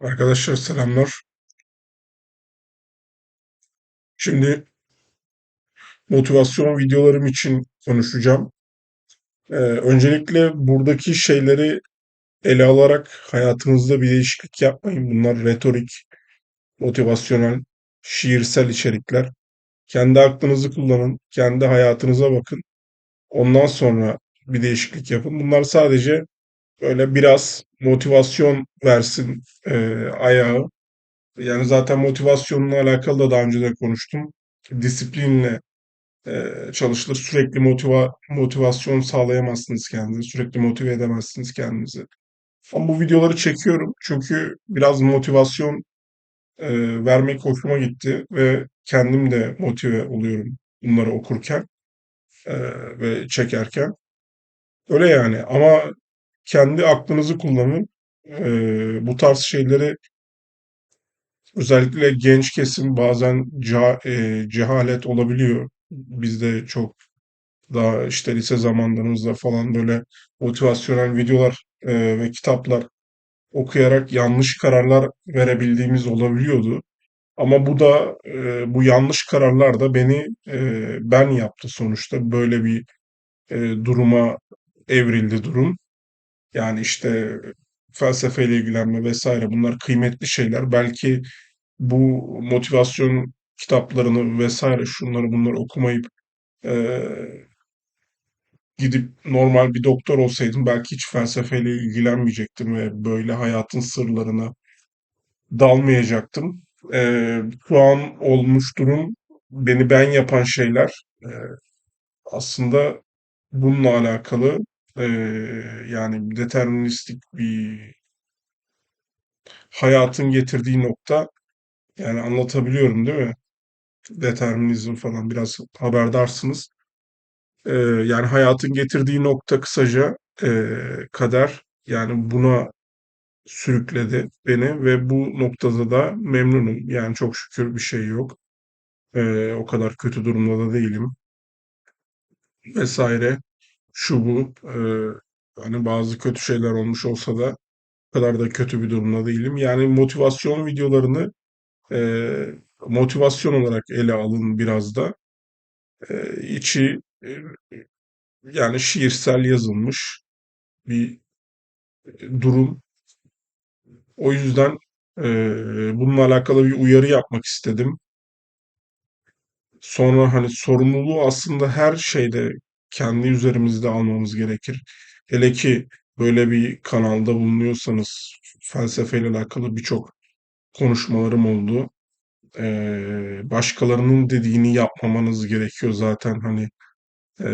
Arkadaşlar selamlar. Şimdi motivasyon videolarım için konuşacağım. Ee, öncelikle buradaki şeyleri ele alarak hayatınızda bir değişiklik yapmayın. Bunlar retorik, motivasyonel, şiirsel içerikler. Kendi aklınızı kullanın, kendi hayatınıza bakın. Ondan sonra bir değişiklik yapın. Bunlar sadece böyle biraz motivasyon versin e, ayağı. Yani zaten motivasyonla alakalı da daha önce de konuştum. Disiplinle e, çalışılır. Sürekli motiva motivasyon sağlayamazsınız kendinize. Sürekli motive edemezsiniz kendinizi. Ama bu videoları çekiyorum çünkü biraz motivasyon e, vermek hoşuma gitti ve kendim de motive oluyorum bunları okurken e, ve çekerken. Öyle yani ama kendi aklınızı kullanın. E, bu tarz şeyleri özellikle genç kesim bazen ca- e, cehalet olabiliyor. Bizde çok Daha işte lise zamanlarımızda falan böyle motivasyonel videolar e, ve kitaplar okuyarak yanlış kararlar verebildiğimiz olabiliyordu. Ama bu da e, bu yanlış kararlar da beni e, ben yaptı sonuçta. Böyle bir e, duruma evrildi durum. Yani işte felsefeyle ilgilenme vesaire bunlar kıymetli şeyler. Belki bu motivasyon kitaplarını vesaire şunları bunları okumayıp e, gidip normal bir doktor olsaydım belki hiç felsefeyle ilgilenmeyecektim ve böyle hayatın sırlarına dalmayacaktım. Ee, şu an olmuş durum beni ben yapan şeyler e, aslında bununla alakalı e, yani deterministik bir hayatın getirdiği nokta yani anlatabiliyorum değil mi? Determinizm falan biraz haberdarsınız. Ee, yani hayatın getirdiği nokta kısaca e, kader yani buna sürükledi beni ve bu noktada da memnunum. Yani çok şükür bir şey yok. Ee, o kadar kötü durumda da değilim vesaire. Şu bu. Ee, hani bazı kötü şeyler olmuş olsa da kadar da kötü bir durumda değilim. Yani motivasyon videolarını e, motivasyon olarak ele alın biraz da. E, içi e, yani şiirsel yazılmış bir durum. O yüzden e, bununla alakalı bir uyarı yapmak istedim. Sonra hani sorumluluğu aslında her şeyde kendi üzerimizde almamız gerekir. Hele ki böyle bir kanalda bulunuyorsanız felsefeyle alakalı birçok konuşmalarım oldu. Ee, başkalarının dediğini yapmamanız gerekiyor zaten hani e,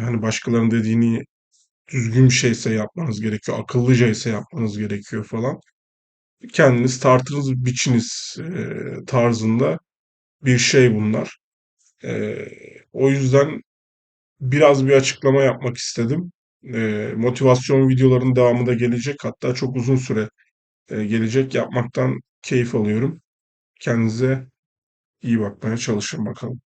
hani başkalarının dediğini düzgün bir şeyse yapmanız gerekiyor, akıllıca ise yapmanız gerekiyor falan. Kendiniz tartınız, biçiniz e, tarzında bir şey bunlar. E, o yüzden biraz bir açıklama yapmak istedim. Ee, motivasyon videolarının devamı da gelecek. Hatta çok uzun süre e, gelecek. Yapmaktan keyif alıyorum. Kendinize iyi bakmaya çalışın bakalım.